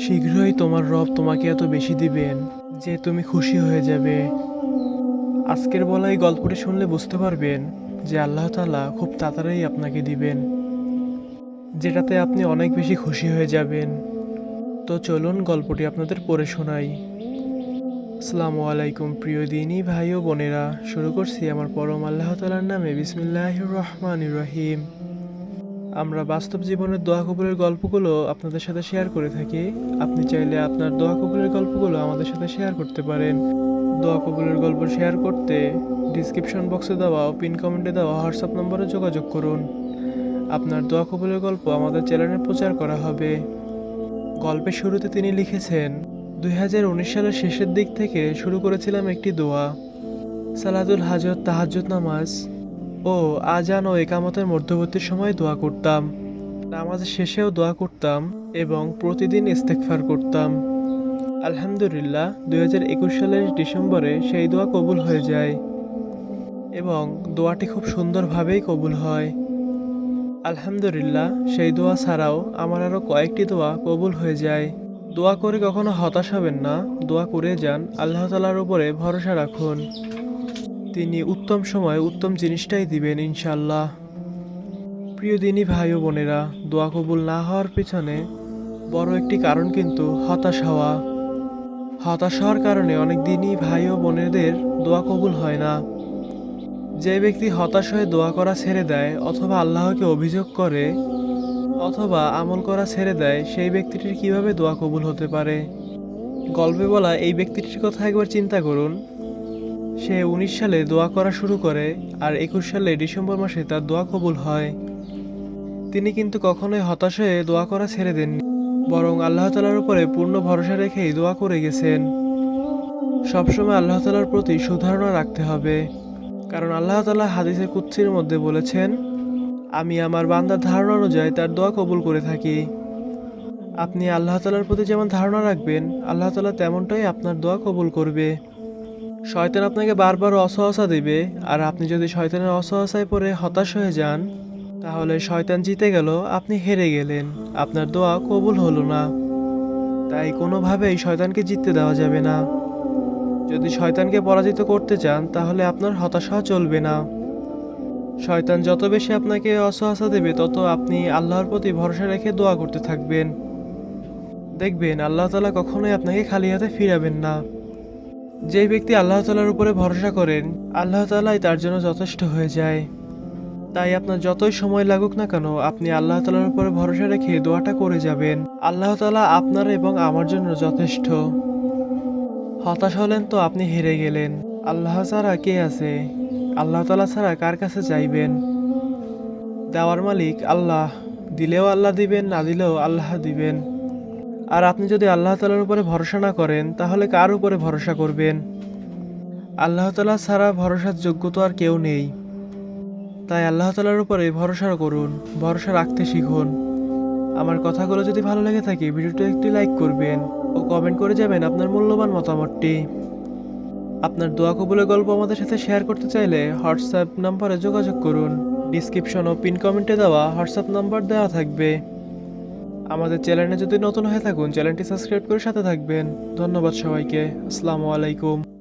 শীঘ্রই তোমার রব তোমাকে এত বেশি দিবেন যে তুমি খুশি হয়ে যাবে। আজকের বলা এই গল্পটি শুনলে বুঝতে পারবেন যে আল্লাহ তালা খুব তাড়াতাড়ি আপনাকে দিবেন, যেটাতে আপনি অনেক বেশি খুশি হয়ে যাবেন। তো চলুন গল্পটি আপনাদের পড়ে শোনাই। আসসালামু আলাইকুম প্রিয় দিনী ভাই ও বোনেরা, শুরু করছি আমার পরম আল্লাহ তালার নামে। বিসমিল্লাহ রহমান রহিম। আমরা বাস্তব জীবনের দোয়া কবুলের গল্পগুলো আপনাদের সাথে শেয়ার করে থাকি। আপনি চাইলে আপনার দোয়া কবুলের গল্পগুলো আমাদের সাথে শেয়ার করতে পারেন। দোয়া কবুলের গল্প শেয়ার করতে ডিসক্রিপশন বক্সে দেওয়া ও পিন কমেন্টে দেওয়া হোয়াটসঅ্যাপ নম্বরে যোগাযোগ করুন। আপনার দোয়া কবুলের গল্প আমাদের চ্যানেলে প্রচার করা হবে। গল্পের শুরুতে তিনি লিখেছেন, দুই হাজার উনিশ সালের শেষের দিক থেকে শুরু করেছিলাম একটি দোয়া। সালাদুল হাজত, তাহাজ্জুদ নামাজ। ও আজান ও একামতের মধ্যবর্তী সময় দোয়া করতাম। নামাজের শেষেও দোয়া করতাম এবং প্রতিদিন ইস্তেকফার করতাম। আলহামদুলিল্লাহ, দুই হাজার একুশ সালের ডিসেম্বরে সেই দোয়া কবুল হয়ে যায় এবং দোয়াটি খুব সুন্দরভাবেই কবুল হয়। আলহামদুলিল্লাহ, সেই দোয়া ছাড়াও আমার আরও কয়েকটি দোয়া কবুল হয়ে যায়। দোয়া করে কখনো হতাশ হবেন না, দোয়া করে যান, আল্লাহ তালার উপরে ভরসা রাখুন। তিনি উত্তম সময় উত্তম জিনিসটাই দিবেন ইনশাল্লাহ প্রিয় দিনী ভাই ও বোনেরা, দোয়া কবুল না হওয়ার পিছনে বড় একটি কারণ কিন্তু হতাশ হওয়া। হতাশ হওয়ার কারণে অনেক দিনই ভাই ও বোনেদের দোয়া কবুল হয় না। যে ব্যক্তি হতাশ হয়ে দোয়া করা ছেড়ে দেয় অথবা আল্লাহকে অভিযোগ করে অথবা আমল করা ছেড়ে দেয়, সেই ব্যক্তিটির কীভাবে দোয়া কবুল হতে পারে? গল্পে বলা এই ব্যক্তিটির কথা একবার চিন্তা করুন। সে উনিশ সালে দোয়া করা শুরু করে আর একুশ সালে ডিসেম্বর মাসে তার দোয়া কবুল হয়। তিনি কিন্তু কখনোই হতাশ হয়ে দোয়া করা ছেড়ে দেননি, বরং আল্লাহ তালার উপরে পূর্ণ ভরসা রেখেই দোয়া করে গেছেন। সবসময় আল্লাহ তালার প্রতি সুধারণা রাখতে হবে, কারণ আল্লাহ তালা হাদিসের কুচ্ছির মধ্যে বলেছেন, আমি আমার বান্দার ধারণা অনুযায়ী তার দোয়া কবুল করে থাকি। আপনি আল্লাহ তালার প্রতি যেমন ধারণা রাখবেন, আল্লাহ তালা তেমনটাই আপনার দোয়া কবুল করবে। শয়তান আপনাকে বারবার অসহসা দেবে, আর আপনি যদি শয়তানের অসহসায় পড়ে হতাশ হয়ে যান, তাহলে শয়তান জিতে গেল, আপনি হেরে গেলেন। আপনার দোয়া কবুল হলো না। তাই কোনোভাবেই শয়তানকে জিততে দেওয়া যাবে না। যদি শয়তানকে পরাজিত করতে চান, তাহলে আপনার হতাশা চলবে না। শয়তান যত বেশি আপনাকে অসহসা দেবে, তত আপনি আল্লাহর প্রতি ভরসা রেখে দোয়া করতে থাকবেন। দেখবেন আল্লাহ তালা কখনোই আপনাকে খালি হাতে ফিরাবেন না। যে ব্যক্তি আল্লাহ তালার উপরে ভরসা করেন, আল্লাহ তালাই তার জন্য যথেষ্ট হয়ে যায়। তাই আপনার যতই সময় লাগুক না কেন, আপনি আল্লাহ তালার উপরে ভরসা রেখে দোয়াটা করে যাবেন। আল্লাহ তালা আপনার এবং আমার জন্য যথেষ্ট। হতাশ হলেন তো আপনি হেরে গেলেন। আল্লাহ ছাড়া কে আছে? আল্লাহ তালা ছাড়া কার কাছে চাইবেন? দেওয়ার মালিক আল্লাহ। দিলেও আল্লাহ দিবেন, না দিলেও আল্লাহ দিবেন। আর আপনি যদি আল্লাহ তালার উপরে ভরসা না করেন, তাহলে কার উপরে ভরসা করবেন? আল্লাহ তালা ছাড়া ভরসার যোগ্য তো আর কেউ নেই। তাই আল্লাহ তালার উপরে ভরসা করুন, ভরসা রাখতে শিখুন। আমার কথাগুলো যদি ভালো লেগে থাকে ভিডিওটা একটি লাইক করবেন ও কমেন্ট করে যাবেন আপনার মূল্যবান মতামতটি। আপনার দোয়া কবুলের গল্প আমাদের সাথে শেয়ার করতে চাইলে হোয়াটসঅ্যাপ নাম্বারে যোগাযোগ করুন। ডিসক্রিপশন ও পিন কমেন্টে দেওয়া হোয়াটসঅ্যাপ নাম্বার দেওয়া থাকবে। আমাদের চ্যানেলে যদি নতুন হয়ে থাকুন, চ্যানেলটি সাবস্ক্রাইব করে সাথে থাকবেন। ধন্যবাদ সবাইকে। আসসালামু আলাইকুম।